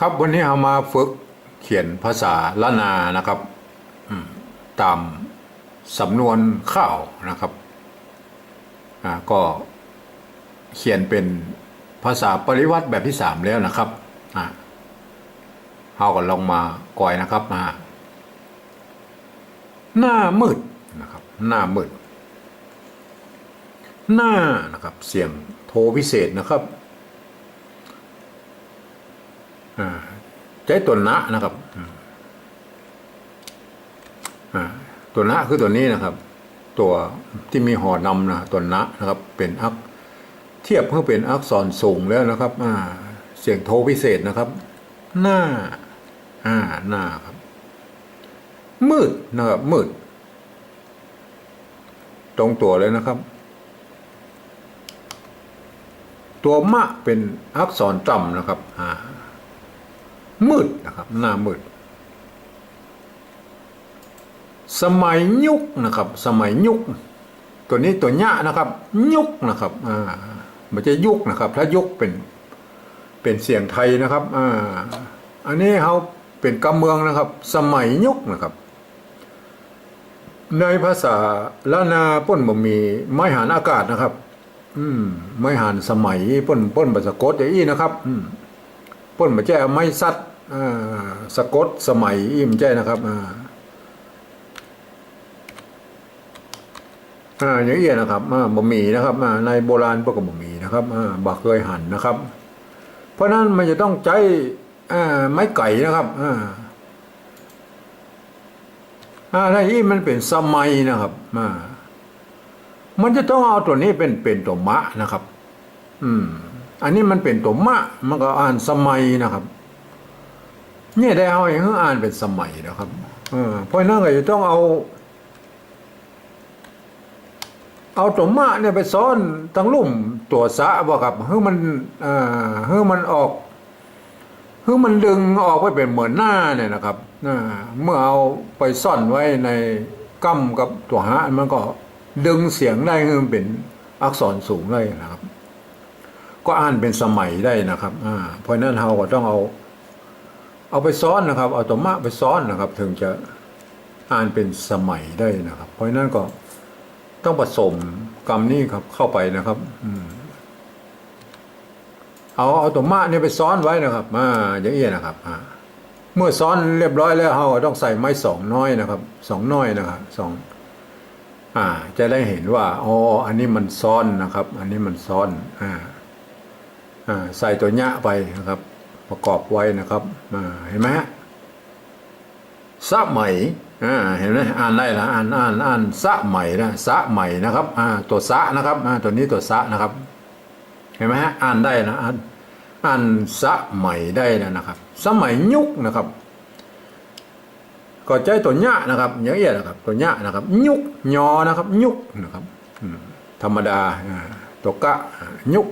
ครับวันนี้เรามาฝึกเขียนภาษาละนานะครับตามสำนวนข้าวนะครับอ่าก็เขียนเป็นภาษาปริวัติแบบที่สามแล้วนะครับอ่าเราก็ลองมาก่อยนะครับมาหน้ามืดนะครับ หน้ามืด หน้านะครับ เสียงโทรพิเศษนะครับ ใจตัวนะนะครับตัวนะคือตัวนี้นะครับ ตัวที่มีหอนำนะตัวนะนะครับ เป็นอักเทียบเพื่อเป็นอักษรสูงแล้วนะครับอ่าเสียงโทพิเศษนะครับ หน้าอ่าหน้าครับ มืดนะครับ มืด ตรงตัวเลยนะครับ ตัวมะเป็นอักษรต่ำนะครับ อ่า มืดนะครับ หน้ามืด สมัยยุคนะครับ สมัยยุค ตัวนี้ตัวญะนะครับ ยุคนะครับอ่ามันจะยุคนะครับ ถ้ายุคเป็นเป็นเสียงไทยนะครับอ่าอันนี้เขาเป็นกำเมืองนะครับ สมัยยุคนะครับ ในภาษาละนาป้นบ่มีไม้หานอากาศนะครับ อืมไม้หานสมัยป้นป้นบัสกดอย่างนี้นะครับ อืมป้นมาแจ้ไม่ซัดอ่า สะกดสมัยอิ่มแจ้นะครับอ่าอ่าอย่างเอี้ยนะครับอ่าบ่มีนะครับอ่าในโบราณพวกก็บ่มีนะครับอ่าบ่เคยหั่นนะครับ เพราะนั้นมันจะต้องใช้อ่าไม้ไก่นะครับอ่าอ่าถ้าอีมันเป็นสมัยนะครับอ่ามันจะต้องเอาตัวนี้เป็นเป็นตัวมะนะครับ อืม อันนี้มันเป็นตัวมะ มันก็อ่านสมัยนะครับ นี่ยได้เอาอย่างอ่านเป็นสมัยนะครับเออพราะนั้นก็จะต้องเอา เอาตัวมะเนี่ยไปซ้อนตั้งลุ่มตัวสะบ่ครับเฮ้มันอ่าเฮ้มันออกเฮ้มันดึงออกไปเป็นเหมือนหน้าเนี่ยนะครับเมื่อเอาไปซ่อนไว้ในกั้มกับตัวหะมันก็ดึงเสียงได้ให้มันเป็นอักษรสูงได้นะครับ ก็อ่านเป็นสมัยได้นะครับเพราะฉะนั้นเราก็ต้องเอา เอาไปซ้อนนะครับ เอาตัวมะไปซ้อนนะครับ ถึงจะอ่านเป็นสมัยได้นะครับ เพราะนั้นก็ต้องผสมกรรมนี้ครับเข้าไปนะครับ อืมเอาเอาตัวมะเนี่ยไปซ้อนไว้นะครับมาอย่างเอี้ยนะครับเมื่อซ้อนเรียบร้อยแล้วเราต้องใส่ไม้สองน้อยนะครับสองน้อยนะครับสองอ่า จะได้เห็นว่าอ๋ออันนี้มันซ้อนนะครับ อันนี้มันซ้อน อ่า อ่า ใส่ตัวเนี้ยไปนะครับ ประกอบไว้นะครับเห็นไหมฮะสะไหม่เห็นไหมอ่านได้ละอ่านอ่านอ่านสะไหม่นะสะไหม่นะครับตัวสะนะครับตัวนี้ตัวสะนะครับ เห็นไหมฮะอ่านได้นะอ่านอ่านสะไหม่ได้นะนะครับ สมัยยุคนะครับก็ใจตัวเนี้ยนะครับอย่างเงี้ยนะครับ ตัวเนี้ยนะครับ ยุกยอนะครับ ยุกนะครับธรรมดาตัวกะยุก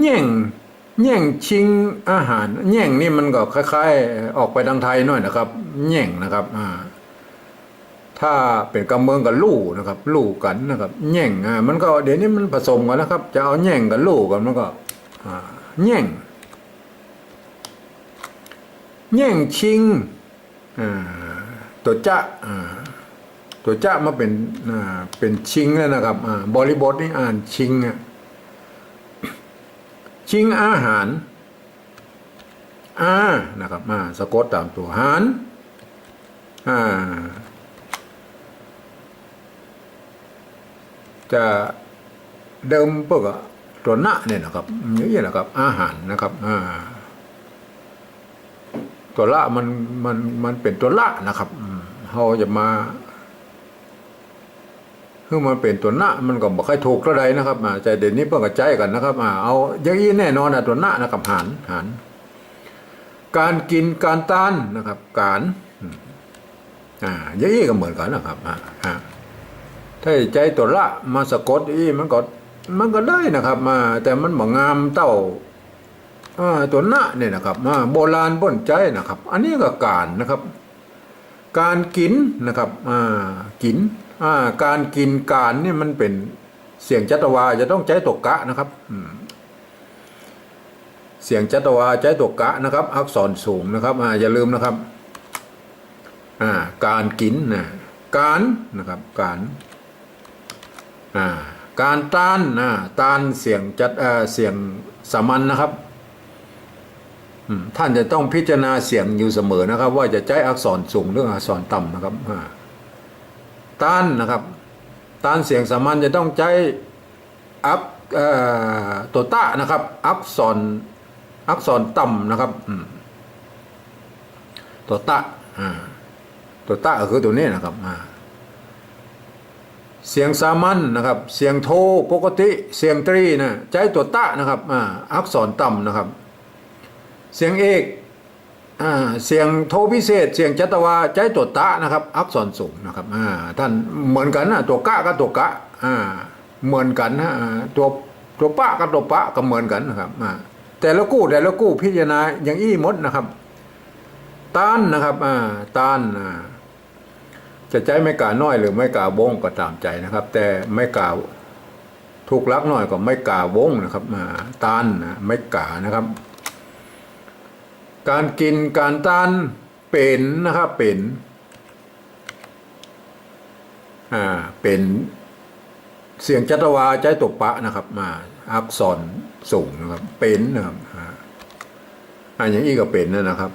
แย่ง แย่งชิงอาหารแย่งนี่มันก็คล้าย ๆ ออกไปทางไทยหน่อยนะครับแย่งนะครับอ่าถ้าเป็นกำเมืองกับลู่นะครับ ลู่กันนะครับแย่งอ่ามันก็เดี๋ยวนี้มันผสมกันนะครับ จะเอาแย่งกับลู่กันมันก็อ่าแย่งแย่งชิงอ่าตัวจะอ่าตัวจะมาเป็นอ่าเป็นชิงแล้วนะครับอ่าบริบทนี่อ่านชิงอะ ชิงอาหารอานะครับมาสะกดตามตัวหารอ่าจะเดิมพวกตัวหน้าเนี่ยนะครับอย่างนี้นะครับ อาหารนะครับอ่าตัวละมันมันมันเป็นตัวละนะครับเราจะมา คือมันเป็นตัวหน้ามันก็บอกใครถูกเท่าไรนะครับอ่าใจเด่นนี้เพิ่งกระจายกันนะครับอ่าเอาอย่างนี้แน่นอนนะตัวหน้านะครับหารหารการกินการต้านนะครับ การอ่าอย่างนี้ก็เหมือนกันนะครับอ่าถ้าใจตัวละมาสะกดอีมันก็มันก็ได้นะครับ มา แต่มันบ่งามเต้าอ่าตัวหน้าเนี่ยนะครับโบราณปนใจนะครับ อันนี้ก็การนะครับ การกินนะครับกิน การกินการนี่มันเป็นเสียงจัตวาจะต้องใจตกกะนะครับเสียงจัตวาใจตัวกะนะครับ อักษรสูงนะครับออย่าลืมนะครับการกินนะการนะครับ การการต้านนะต้านเสียงจัดเสียงสามัญนะครับท่านจะต้องพิจารณาเสียงอยู่เสมอนะครับ ว่าจะใช้อักษรสูงหรืออักษรต่ำนะครับ ต้านนะครับต้านเสียงสามัญจะต้องใช้อักเอ่อตัวตะนะครับอักษรอักษรต่ำนะครับตัวตะอ่าตัวตะก็คือตัวนี้นะครับเสียงสามัญนะครับ เสียงโทปกติ เสียงตรีนะใช้ตัวตะนะครับอักษรต่ำนะครับ เสียงเอก เสียงโทพิเศษ เสียงจัตวาใช้ตัวตะนะครับ อักษรสูงนะครับท่านเหมือนกันนะตัวกะกับตัวกะเหมือนกันนะตัวตัวปะกับตัวปะก็เหมือนกันนะครับแต่ละกู้แต่ละกู้พิจารณาอย่างอี้มดนะครับต้านนะครับต้านจะใจไม่กาน้อยหรือไม่กาบงก็ตามใจนะครับ แต่ไม่กาถูกลักน้อยก็ไม่กาวงนะครับต้านไม่กานะครับ การกินการต้านเป็นนะครับเป็นอ่าเป็นเสียงจัตวาใจตกปะนะครับ มาอักษรสูงนะครับเป็นนะครับอ่าอันอย่างนี้ก็เป็นนะนะครับ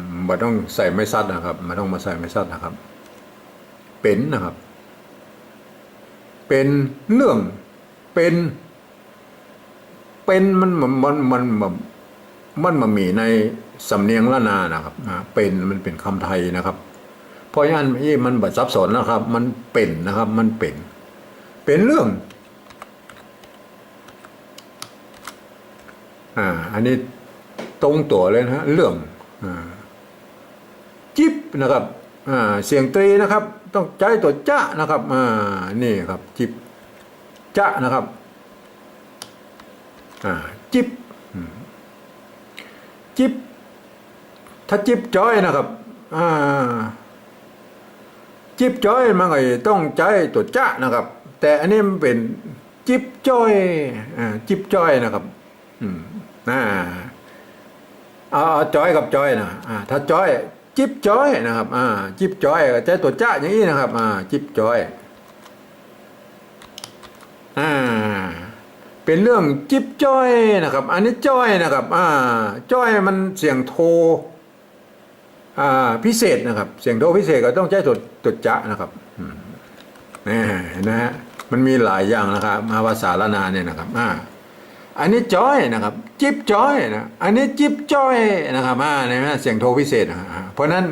มมันต้องใส่ไม่ซัดนะครับมันต้องมาใส่ไม่ซัดนะครับ เป็นนะครับ เป็นเรื่องเป็นเป็นมันมันมันมันมันมันมีใน สำเนียงละนานะครับเป็นมันเป็นคำไทยนะครับ เพราะฉะนั้นนี่มันบัดซับซ้อนนะครับ มันเป็นนะครับ มันเป็น เป็นเรื่อง อ่า อันนี้ตรงตัวเลยนะฮะเรื่องอ่าจิบนะครับอ่าเสียงตรีนะครับ ต้องใจตัวจ้านะครับอ่านี่ครับ จิบจ้านะครับอ่าจิบจิบ ถ้าจิบจ้อยนะครับอ่าจิบจ้อยมันก็ต้องใจตัวจ้านะครับ แต่อันนี้มันเป็นจิบจ้อยอ่าจิบจ้อยนะครับ อืมอ่าเอาเอาจอยกับจ้อยนะอ่าถ้าจ้อยจิบจ้อยนะครับ อ่า จิบจ้อยใจตัวจ้าอย่างนี้นะครับ อ่า จิบจ้อยอ่าเป็นเรื่องจิบจ้อยนะครับ อันนี้จ้อยนะครับ อ่าจอยมันเสียงโท พิเศษนะครับ เสียงโทพิเศษก็ต้องใช้ตัวตัวจะนะครับอืมนี่นะฮะมันมีหลายอย่างนะครับมาภาษาละนาเนี่ยนะครับอ่าอันนี้จอยนะครับ จิบจอยนะอันนี้จิบจอยนะครับอ่าเนี่ยนะเสียงโทพิเศษนะเพราะนั้น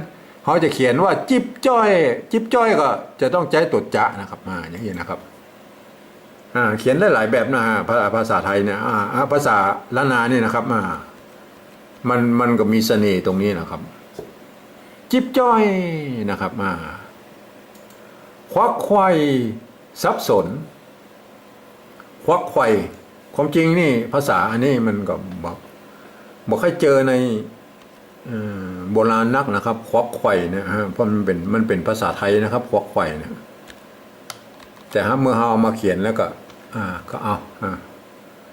เขาจะเขียนว่าจิบจอย จิบจอยก็จะต้องใช้ตัวจะนะครับอ่าอย่างนี้นะครับอ่าเขียนได้หลายแบบนะฮะภาษาภาษาไทยเนี่ยอ่าภาษาละนาเนี่ยนะครับอ่ามันมันก็มีเสน่ห์ตรงนี้นะครับ จิบจ้อยนะครับอ่าควักไขว่สับสน ควักไขว่ความจริงนี่ภาษาอันนี้มันก็บอกบอกให้เจอในโบราณนักนะครับ ควักไข่เนะฮะเพราะมันเป็นมันเป็นภาษาไทยนะครับ ควักไข่เนี่ยแต่ฮะเมื่อเราเอามาเขียนแล้วก็อ่าก็เอาอ่า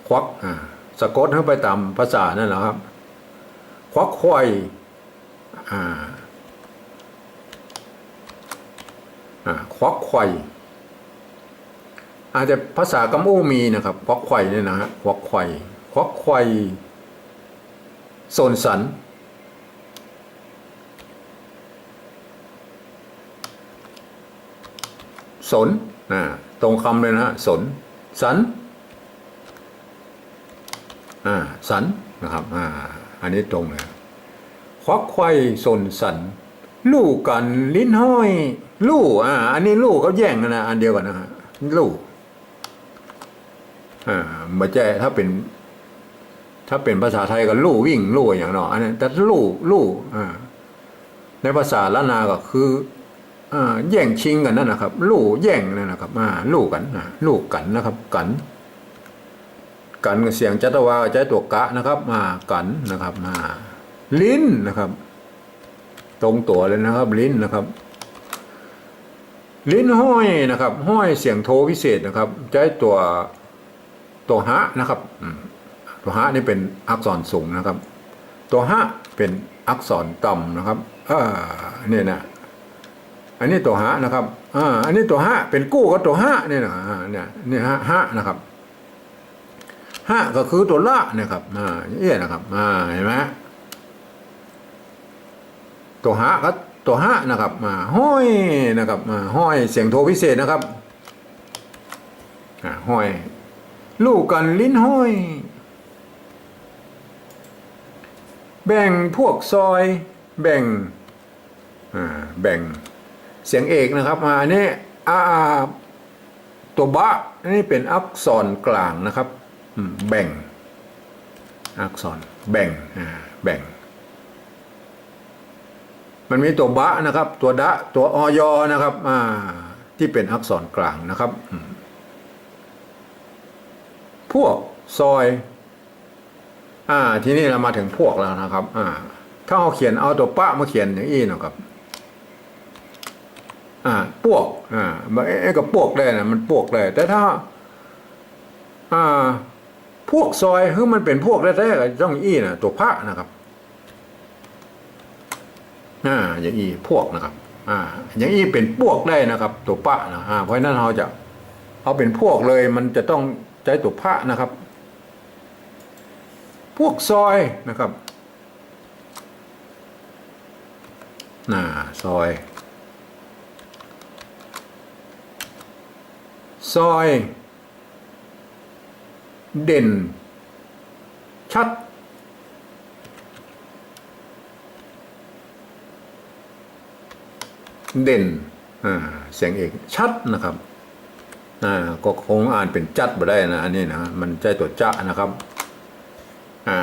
ควักอ่าสะกดเข้าไปตามภาษานั่นแหละครับ ควักไข่อ่า อ่า ควักไข่อาจจะภาษากำอู้มีนะครับควักไข่เนี่ยนะฮะควักไข่ควักไข่โซนสัน สนอ่าตรงคำเลยนะฮะสน สันอ่าสันนะครับอ่าอันนี้ตรงเลยควักไข่สนสัน ลู่กันลิ้นห้อย ลู่อ่า อันนี้ลู่เขาแย่งกันนะอันเดียวกันนะฮะลู่อ่าม่ใช่ถ้าเป็น ถ้าเป็นภาษาไทยก็ลู่วิ่งลู่อย่างเนาะอันนี้แต่ลู่ลู่อ่า ในภาษาละนาก็คืออ่าแย่งชิงกันนั่นนะครับ ลู่แย่งนั่นนะครับอ่าลู่กันอ่าลู่กันนะครับ กัน กันเสียงจัตวาใจตัวกะนะครับมากันนะครับมาลิ้นนะครับ ตรงตัวเลยนะครับ ลิ้นนะครับ ลิ้นห้อยนะครับ ห้อยเสียงโทพิเศษนะครับใจตัวตัวฮะนะครับตัวฮะนี่เป็นอักษรสูงนะครับ ตัวฮะเป็นอักษรต่ำนะครับอ่าเนี่ยนะอันนี้ตัวฮะนะครับอ่าอันนี้ตัวฮะเป็นกู้กับตัวฮะเนี่ยนะเนี่ยเนี่ยฮะฮะนะครับฮะก็คือตัวละนะครับอ่าเอี้ยนะครับอ่าเห็นไหมตัวฮะก็ ตัวฮะนะครับมาห้อยนะครับมาห้อยเสียงโทพิเศษนะครับห้อยลูกกันลิ้นห้อย แบ่งพวกซอย แบ่งแบ่งเสียงเอกนะครับมาอันนี้อาตัวบะนนี้เป็นอักษรกลางนะครับแบ่ง อักษรแบ่งแบ่ง มันมีตัวบะนะครับ ตัวดะตัวออยนะครับอ่าที่เป็นอักษรกลางนะครับ พวกซอยอ่าทีนี้เรามาถึงพวกแล้วนะครับ อ่า ถ้าเราเขียนเอาตัวปะมาเขียนอย่างนี้นะครับ อ่าพวกอ่าเอ๊ะกับพวกได้นะมันพวกได้แต่ถ้า อ่า พวกซอยคือมันเป็นพวกแท้ๆต้องอี้นะตัวพระนะครับ อ่าอย่างอี้พวกนะครับอ่าอย่างอี้เป็นพวกได้นะครับ ตัวปะนะอ่าเพราะฉะนั้นเราจะเอาเป็นพวกเลยมันจะต้องใช้ตัวพระนะครับ พวกซอยนะครับน่าซอย ซอย เด่น ชัด เด่นเสียงเอกชัดนะครับก็คงอ่านเป็นจัดมาได้นะอันนี้นะมันใจตัวจะนะครับ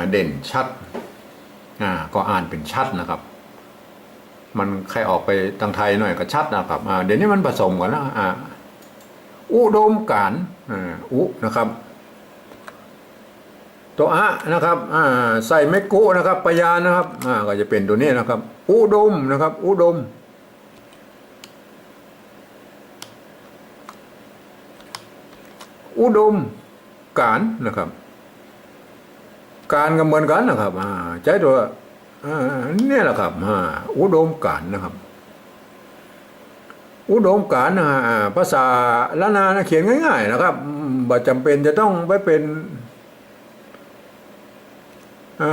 เด่นชัดก็อ่านเป็นชัดนะครับ มันใครออกไปทางไทยหน่อยก็ชัดนะครับเดี๋ยวนี้มันผสมกันแล้วอุดมการอุนะครับตัวอะนะครับใส่เมกุนะครับปยานนะครับก็จะเป็นตัวนี้นะครับ อุดมนะครับ อุดม อุดมการนะครับ การก็เหมือนกันนะครับใช้ตัวนี่แหละครับอุดมการนะครับ อุดมการนะภาษาละนานะเขียนง่าย ๆ นะครับบ่จำเป็นจะต้องไปเป็นอ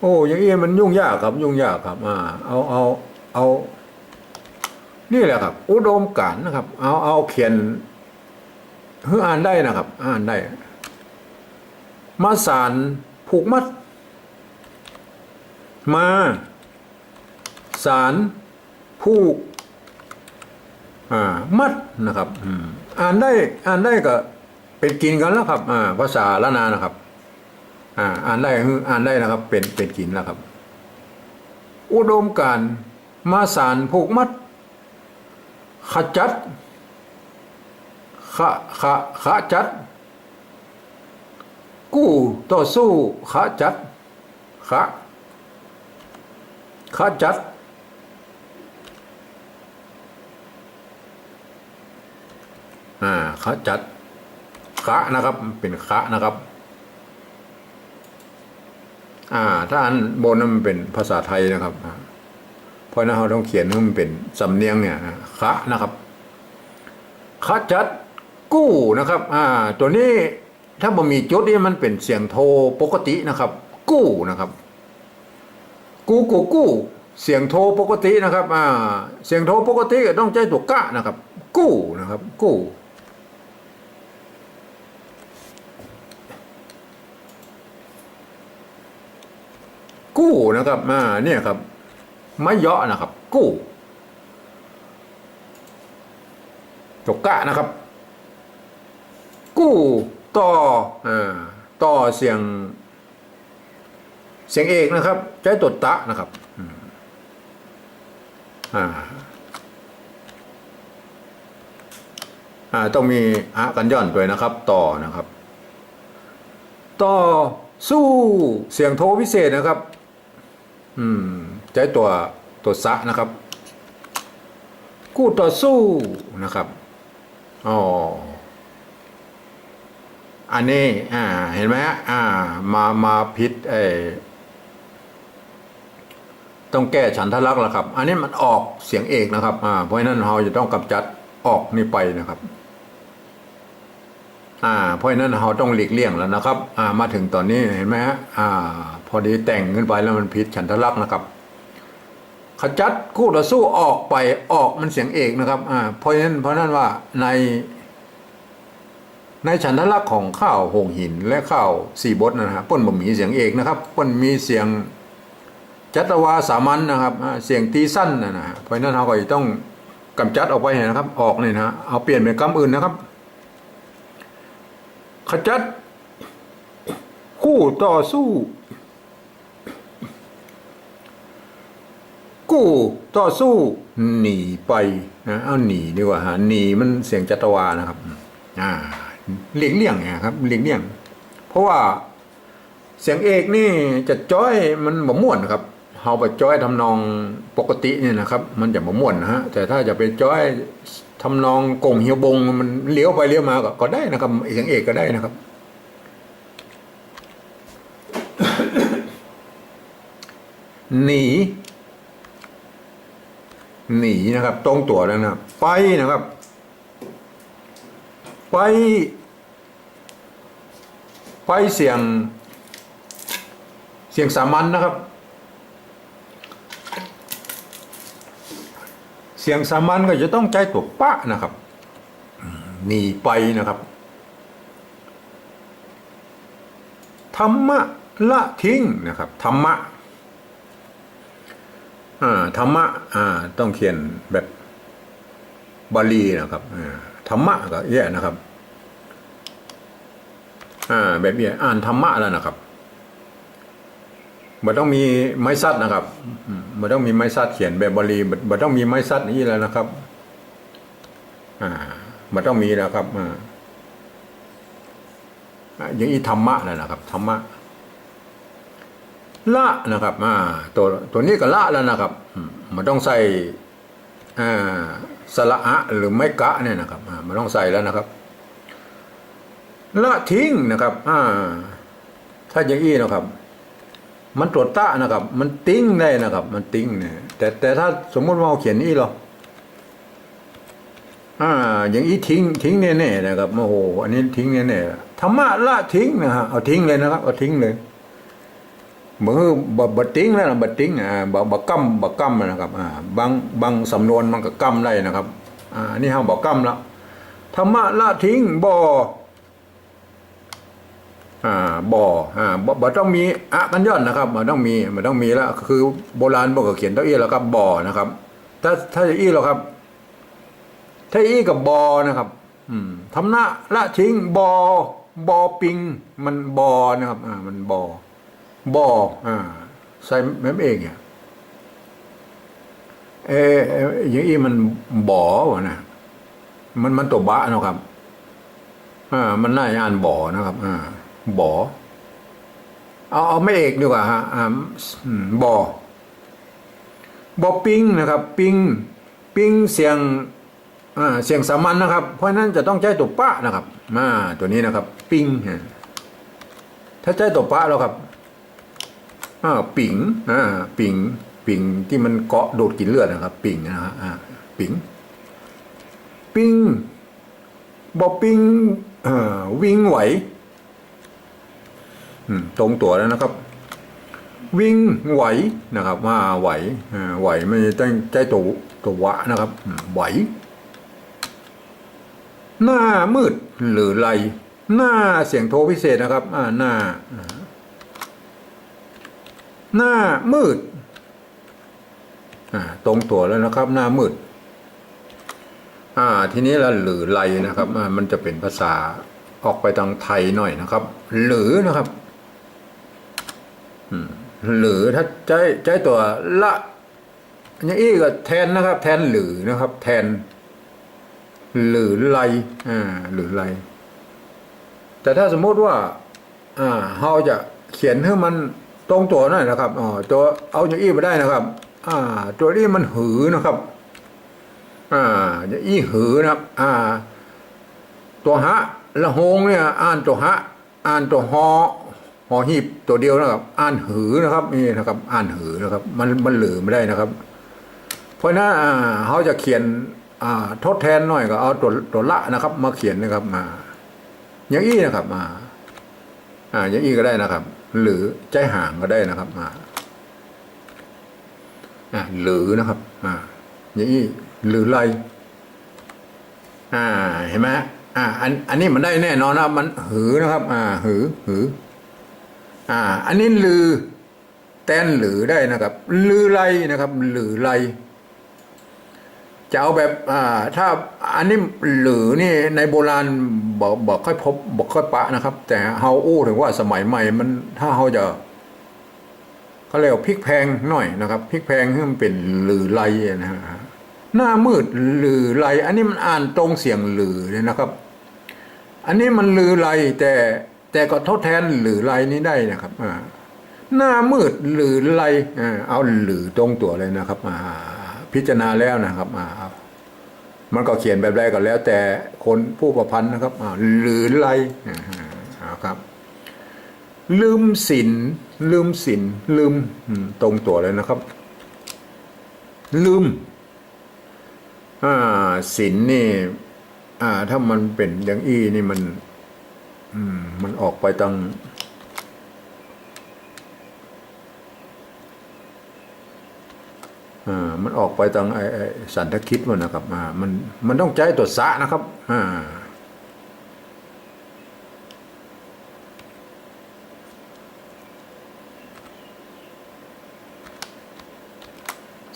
โอ้อย่างนี้มันยุ่งยากครับ ยุ่งยากครับ อ่า เอาเอาเอา นี่แหละครับ อุดมการนะครับ เอาเอาเขียนเพื่ออ่านได้นะครับ อ่านได้ มาสารผูกมัด มาสารผูกอ่ามัดนะครับอ่านได้อ่านได้ก็เป็นกินกันแล้วครับอ่าภาษาละนานะครับ อ่าอ่านได้คืออ่านได้นะครับ เป็นเป็นกินแล้วครับ อุดมการมาสารผูกมัด ขจัดขะขะขะจัด กู้ต่อสู้ขะจัดขะขะจัดอ่าขะจัดขะนะครับเป็นขะนะครับอ่าถ้าอันบนนั้นมันเป็นภาษาไทยนะครับอ่า เพราะนั้นเราต้องเขียนให้มันเป็นสำเนียงเนี่ยคะนะครับคะจัดกู้นะครับอ่าตัวนี้ถ้าบ่มีจุดนี่มันเป็นเสียงโทปกตินะครับ กู้นะครับ กู้กู้กู้เสียงโทปกตินะครับอ่าเสียงโทปกติก็ต้องใช้ตัวกะนะครับ กู้นะครับ กู้กู้นะครับอ่าเนี่ยครับ ไม่เยาะนะครับ กู้จกกะนะครับ กู้ต่ออ่าต่อเสียง เสียงเอกนะครับ ใช้ตดตะนะครับอ่าอ่าต้องมีอะกันย่อนด้วยนะครับ ต่อนะครับ ต่อสู้เสียงโทพิเศษนะครับ อืม ใช้ตัวตัวซะนะครับกู้ต่อสู้นะครับอ๋ออันนี้อ่าเห็นไหมอ่า มามาพิษเอต้องแก้ฉันทลักษณ์แล้วครับ อันนี้มันออกเสียงเอกนะครับอ่าเพราะนั้นเราจะต้องกำจัดออกนี่ไปนะครับอ่าเพราะนั้นเราต้องหลีกเลี่ยงแล้วนะครับ อ่ามาถึงตอนนี้เห็นไหมฮะอ่า พอดีแต่งขึ้นไปแล้วมันพิษฉันทลักษณ์นะครับ ขจัดคู่ต่อสู้ออกไปออกมันเสียงเอกนะครับอ่าเพราะฉะนั้นเพราะนั้นว่าใน ในฉันทลักษณ์ของข้าวหงหินและข้าวสี่บทนะฮะป้นบ่มีเสียงเอกนะครับป้นมีเสียงจัตวาสามัญนะครับเสียงตีสั้นนะนะเพราะนั้นเราก็ต้องกำจัดออกไปนะครับ ออกเนี่ยนะเอาเปลี่ยนเป็นคำอื่นนะครับ ขจัดคู่ต่อสู้ กู้ต่อสู้หนีไปนะเอาหนีดีกว่าฮะหนีมันเสียงจัตวานะครับอ่าเลี่ยงเลี่ยงเนี่ยครับเลี่ยงเลี่ยงเพราะว่าเสียงเอกนี่จะจ้อยมันบ่ม่วนครับเฮาไปจ้อยทำนองปกติเนี่ยนะครับ มันจะบ่ม่วนนะฮะแต่ถ้าจะไปจ้อยทำนองกงเฮียวบงมันเลี้ยวไปเลี้ยวมาก็ได้นะครับเสียงเอกก็ได้นะครับหนี หนีนะครับ ตรงตัวแล้วนะครับไปนะครับ ไป ไปเสียง เสียงสามัญนะครับ เสียงสามัญก็จะต้องใจตัวปะนะครับหนีไปนะครับ ธรรมะละทิ้งนะครับ ธรรมะ ธรรมะอ่าต้องเขียนแบบบาลีนะครับอธรรมะก็แย่นะครับอ่าแบบนี้อ่านธรรมะแล้วนะครับมันต้องมีไม้ซัดนะครับมันต้องมีไม้ซัดเขียนแบบบาลีมันต้องมีไม้ซัดนี่แล้วนะครับ อ่ามันต้องมีแล้วครับอ่าอ่าอย่างนี้ธรรมะแล้วนะครับธรรมะ ละนะครับอ่าตัวตัวนี้ก็ละแล้วนะครับมันต้องใส่อ่าสระอะหรือไม่กะเนี่ยนะครับอ่ามันต้องใส่แล้วนะครับ ละทิ้งนะครับอ่าถ้าอย่างอี้นะครับ มันตรวจตะนะครับ มันติ้งได้นะครับ มันติ้งเนี่ยแต่แต่ถ้าสมมติว่าเราเขียนนี่หรออ่าอย่างอี้ทิ้งทิ้งแน่ๆนะครับโอ้โหอันนี้ทิ้งแน่ๆธรรมะละทิ้งนะฮะเอาทิ้งเลยนะครับเอาทิ้งเลย มือบบบติ้งนะบติ้งอ่าบบกั้มบกั้มนะครับอ่าบางบางสำนวนมันก็กั้มได้นะครับอ่านี่เฮาบกั้มแล้วธรรมะละทิ้งบ่อ่าบ่ออ่าบ่บต้องมีอะกันย่อนนะครับมันต้องมีมันต้องมีแล้วคือโบราณบอกก็เขียนเต้าอี้แล้วครับบ่อนะครับ ถ้าถ้าจะอี้หรอครับ ถ้าอี้กับบอนะครับ อืมทำหน้าละทิ้งบอบอปิง มันบอนะครับ อ่า มันบอ บออ่าใส่แม่เองเนี่ยเอออย่างอี้มันบอวะนะมันมันตัวบะนะครับอ่ามันน่าจะอ่านบ่อนะครับ อ่าบ่อเอาเอาไม่เอกดีกว่าฮะอ่าบ่อบ่อปิ้งนะครับ ปิ้งปิ้งเสียงอ่าเสียงสามัญนะครับ เพราะนั้นจะต้องใช้ตัวปะนะครับอ่าตัวนี้นะครับ ปิ้งฮะถ้าใช้ตัวปะแล้วครับ อ่าปิ่งอ่าปิ่งปิ่งที่มันเกาะโดดกินเลือดนะครับ ปิ่งนะฮะอ่าปิ่งปิ้งบ่ปิ้งอ่อวิ่งไหวตรงตัวแล้วนะครับ วิ่งไหวนะครับว่าไหวไหวไม่ใช่ใจตัวตัววะนะครับไหว หน้ามืดหรือไร หน้าเสียงโทรพิเศษนะครับหน้า หน้ามืดตรงตัวแล้วนะครับ หน้ามืด อ่า ทีนี้ละหรือไรนะครับมันจะเป็นภาษาออกไปทางไทยหน่อยนะครับ หรือนะครับหรือถ้าใจใจตัวละอย่างอี้ก็แทนนะครับ แทนหรือนะครับ แทน หรือไรอ่าหรือไร แต่ถ้าสมมติว่า อ่าเราจะเขียนให้มัน ตรงตัวหน่อยนะครับอ๋อตัวเอาอย่างอี้มาได้นะครับ อ่า ตัวนี้มันหือนะครับ อ่าอย่างอี้หือนะครับ อ่า ตัวฮะละหงเนี่ย อ่านตัวฮะอ่านตัวฮอหอหีบตัวเดียวนะครับ อ่านหือนะครับนี่นะครับ อ่านหือนะครับ มันมันเหลือไม่ได้นะครับ เพราะฉะนั้นอ่าเขาจะเขียน อ่า ทดแทนหน่อยก็เอาตัวตัวละนะครับ มาเขียนนะครับมา อย่างอี้นะครับมา อ่า อย่างอี้ก็ได้นะครับ หรือใจห่างก็ได้นะครับมาอ่าหรือนะครับอ่าอย่างอี้หรือไรอ่าเห็นไหมอ่าอันอันนี้มันได้แน่นอนนะครับมันหือนะครับ อ่า หือหือ อ่า อันนี้ลือ แตนหรือได้นะครับ ลือไรนะครับ หรือไร จะเอาแบบอ่าถ้าอันนี้หรือนี่ในโบราณบอกบอกค่อยพบบอกค่อยปะนะครับ แต่เฮาอู้ถึงว่าสมัยใหม่มันถ้าเฮาจะเขาเรียกว่าพริกแพงหน่อยนะครับพริกแพงให้มันเป็นหรือไรนะฮะหน้ามืดหรือไรอันนี้มันอ่านตรงเสียงหรือเลยนะครับ อันนี้มันลือไรแต่แต่ก็ทดแทนหรือไรนี้ได้นะครับอ่าหน้ามืดหรือไรเอาหรือตรงตัวเลยนะครับอ่า พิจารณาแล้วนะครับอ่ามันก็เขียนแบบไรก็แล้ว แต่คนผู้ประพันธ์นะครับหรือไรอ่าอ่าครับ ลืมสินลืมสินลืมตรงตัวเลยนะครับ ลืมสินนี่ถ้ามันเป็นอย่างอี้นี่มันมมันออกไปตั้งอ่า มันออกไปตั้งไอ้สันทคิดมันนะครับมันมันต้องใจตัวสะนะครับอ่า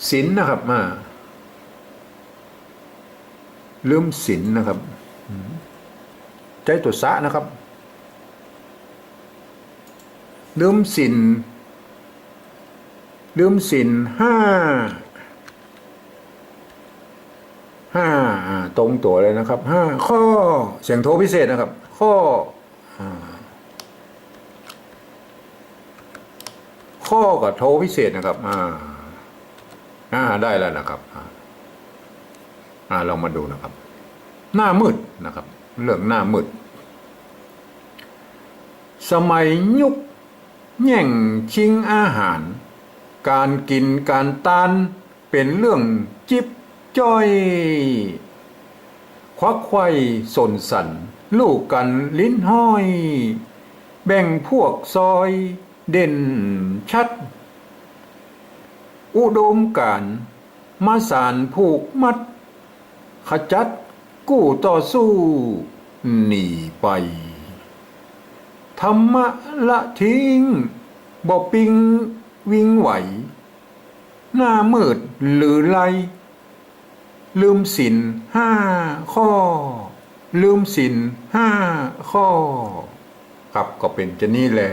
สินนะครับอ่าลืมสินนะครับ ใจตัวสะนะครับลืมสินลืมสินห้าอ่า ตรงตัวเลยนะครับห้าข้อเสียงโทพิเศษนะครับ ข้อข้อกับโทพิเศษนะครับอ่าอ่าได้แล้วนะครับอ่าอ่าลองมาดูนะครับ หน้ามืดนะครับ เรื่องหน้ามืด สมัยยุคแย่งชิงอาหาร การกินการตานเป็นเรื่องจิบจ้อย ควักไขว้สนสัน ลูกกันลิ้นห้อย แบ่งพวกซอยเด่นชัด อุดมการมาสารผูกมัด ขจัดกู้ต่อสู้ หนีไป ธรรมะละทิ้งบ่ปิงวิ่งไหว หน้ามืดหรือไร ลืมสินห้าข้อ ลืมสินห้าข้อ ครับก็เป็นจะนี่แหละ